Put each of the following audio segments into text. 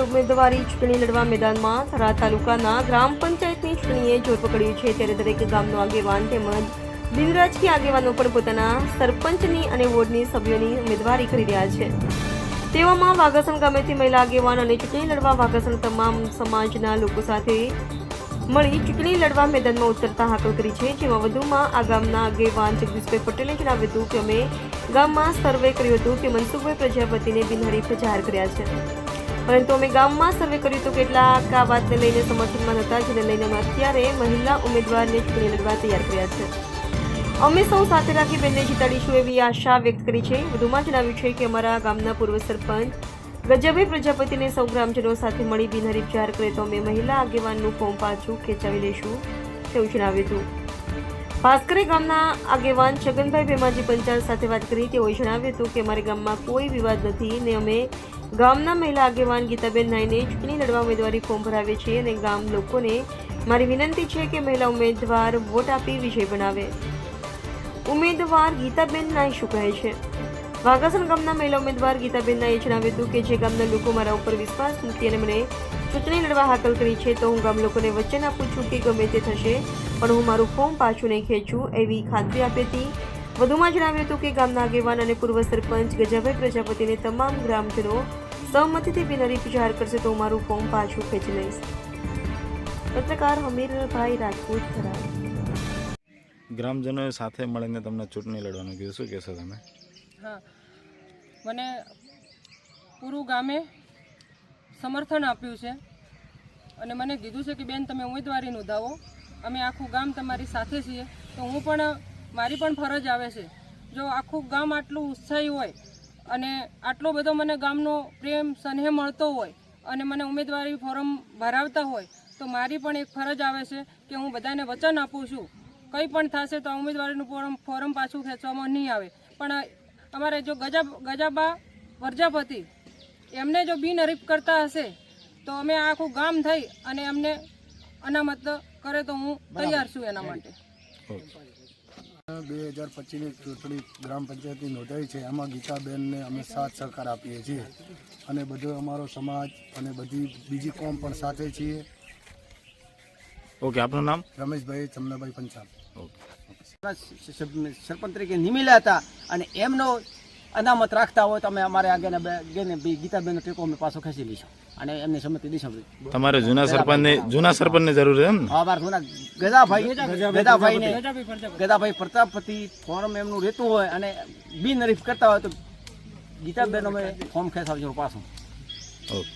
ઉમેદવારી ચૂંટણી લડવા મેદાનમાં થરા તાલુકાના ગ્રામ પંચાયતની ચૂંટણીએ જોર પકડ્યું છે ત્યારે દરેક ગામનો આગેવાન તેમજ બિનરાજકીય આગેવાનો પણ પોતાના સરપંચની અને વોર્ડની સભ્યોની ઉમેદવારી કરી રહ્યા છે. તેવામાં વાઘાસણ ગામેથી મહિલા આગેવાન અને ચૂંટણી લડવા વાઘાસણ તમામ સમાજના લોકો સાથે મળી ચૂંટણી લડવા મેદાનમાં ઉતરતા હાકલ કરી છે. જેમાં વધુમાં આ ગામના આગેવાન જગદીશભાઈ પટેલે જણાવ્યું હતું કે અમે ગામમાં સર્વે કર્યું હતું કે મનસુખભાઈ પ્રજાપતિને બિનહરીફ જાહેર કર્યા છે. પરંતુ અમે ગામમાં સર્વે કર્યું હતું કેટલાક આ વાતને લઈને સમર્થનમાં હતા, જેને લઈને અમે અત્યારે મહિલા ઉમેદવારને ચૂંટણી લડવા તૈયાર કર્યા છે. અમે સૌ સાથે રાખી બેનને જીતાડીશું એવી આશા વ્યક્ત કરી છે. વધુમાં જણાવ્યું છે કે અમારા ગામના પૂર્વ સરપંચ ગજબે પ્રજાપતિને સૌ ગ્રામજનો સાથે મળી બિનહરીફ જાહેર કરે તો અમે મહિલા આગેવાનનું ફોર્મ પાછું ખેંચાવી લઈશું, તેવું જણાવ્યું હતું. ભાસ્કરે ગામના આગેવાન છગનભાઈ ભેમાજી પંચાલ સાથે વાત કરી, તેઓએ જણાવ્યું હતું કે અમારે ગામમાં કોઈ વિવાદ નથી ને અમે ગામના મહિલા આગેવાન ગીતાબેન નાઈને ચૂંટણી લડવા ઉમેદવારી ફોર્મ ભરાવે છે અને ગામ લોકોને મારી વિનંતી છે કે મહિલા ઉમેદવાર વોટ આપી વિજય બનાવે. ઉમેદવાર ગીતાબેન નાઈ શું કહે છે? વાઘાસણ ગામના મહિલા ઉમેદવાર ગીતાબેન નાઈએ જણાવ્યું હતું કે જે ગામના લોકો મારા ઉપર વિશ્વાસ મૂકી અને મને ચૂંટણી લડવા હાકલ કરી છે, તો હું ગામ લોકોને વચન આપું છું કે ગમે તે થશે, પણ હું મારું ફોર્મ પાછું નહીં ખેંચું, એવી ખાતરી આપી હતી. વધુમાં જણાવ્યું હતું કે ગામના આગેવાન અને પૂર્વ સરપંચ ગજાભાઈ પ્રજાપતિને તમામ ગ્રામજનો સહમતિથી બિનહરીફ જાહેર કરશે, તો હું મારું ફોર્મ પાછું ખેંચી લઈશ. પત્રકાર હમીરભાઈ રાજપૂત ધરાવે ગ્રામજનોએ સાથે મળીને તમને ચૂંટણી લડવાનું કીધું, શું કહેશો તમે? હા. મને પૂરું ગામે સમર્થન આપ્યું છે. અને મને કીધું છે કે, બેન, તમે ઉમેદવારી નોંધાવો અમે આખું ગામ તમારી સાથે છીએ. તો હું પણ, મારી પણ ફરજ આવે છે. જો આખું ગામ આટલું ઉત્સાહી હોય અને આટલો બધો મને ગામનો પ્રેમ, સ્નેહ મળતો હોય અને મને ઉમેદવારી ફોર્મ ભરાવતા હોય, તો મારી પણ એક ફરજ આવે છે કે હું બધાને વચન આપું છું. કંઈ પણ થશે તો ઉમેદવારીનું ફોર્મ ફોર્મ પાછું ખેંચવામાં નહીં આવે. પણ અમારે જો ગજા ગજાબા પ્રજાપતિ એમને જો બિનહરીફ કરતા હશે તો અમે આખું ગામ થઈ અને એમને અનામત કરે તો હું તૈયાર છું એના માટે. બે હજાર પચીસની ચૂંટણી ગ્રામ પંચાયતની નોંધાઈ છે. એમાં ગીતાબેનને અમે સાથ સહકાર આપીએ છીએ. અને બધો અમારો સમાજ અને બધી બીજી કોમ પણ સાથે છીએ. ઓકે આપનું નામ? રમેશભાઈ ચમનાભાઈ પંચાલ. ઓકે. સરપંચ તરીકે નિમેલા હતા અને એમનો અનામત રાખતા હોય તો અમે અમારે આગળ ગીતાબેન ગીતાબેનનો ટેકો અમે પાછો ખેંચી લઈશું અને એમની સંમતિ દઈશું. તમારે જૂના સરપંચની જૂના સરપંચની જરૂર છે એમ ને? અમારા જૂના ગદાભાઈ ગદાભાઈ ને ગદાભાઈ પ્રતાપતિ ફોર્મ એમનું રહેતું હોય અને બિનહરીફ કરતા હોય તો ગીતાબેન અમે ફોર્મ ખેંચાવજો પાછું. ઓકે.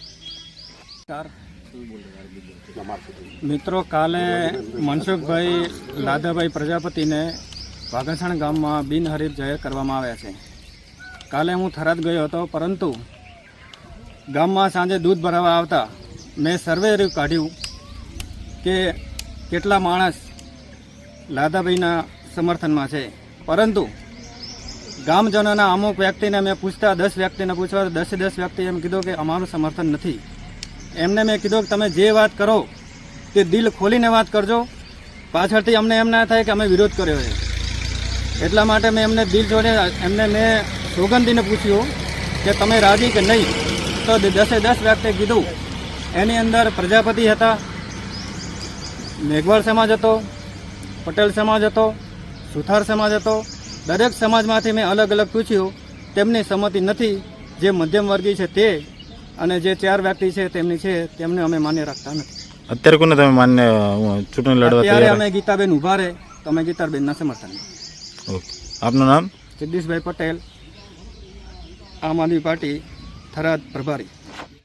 મિત્રો, કાલે મનસુખભાઈ લાદાભાઈ પ્રજાપતિને વાઘસણ ગામમાં બિનહરીફ જાહેર કરવામાં આવ્યા છે. કાલે હું થરાદ ગયો હતો, પરંતુ ગામમાં સાંજે દૂધ ભરાવા આવતા મેં સર્વે કાઢ્યું કે કેટલા માણસ લાદાભાઈના સમર્થનમાં છે. પરંતુ ગામજનોના અમુક વ્યક્તિને મેં પૂછતા, દસ વ્યક્તિને પૂછવા, દસે દસ વ્યક્તિ એમ કીધું કે અમારું સમર્થન નથી. એમને મેં કીધું કે તમે જે વાત કરો તે દિલ ખોલીને વાત કરજો. પાછળથી અમને એમ ના થાય કે અમે વિરોધ કર્યો છે. એટલા માટે મેં એમને દિલ જોડે, એમને મેં સોગંદીને પૂછ્યું કે તમે રાજી કે નહીં? તો દસે દસ વ્યક્તિએ કીધું, એની અંદર પ્રજાપતિ હતા મેઘવાળ સમાજ હતો, પટેલ સમાજ હતો, સુથાર સમાજ હતો. દરેક સમાજમાંથી મેં અલગ અલગ પૂછ્યું. તેમની સંમતિ નથી. જે મધ્યમ વર્ગી છે તે અને જે ચાર વ્યક્તિ છે તેમની છે તેમને અમે માન્ય રાખતા નથી. અત્યારે કોને તમે માન્ય ચૂંટણી લડવા ત્યારે અમે ગીતાબેન ઊભા રહે તો અમે ગીતાબેનના સમર્થન. ઓકે. આપનું નામ? જગદીશભાઈ પટેલ આમ આદમી પાર્ટી થરાદ પ્રભારી.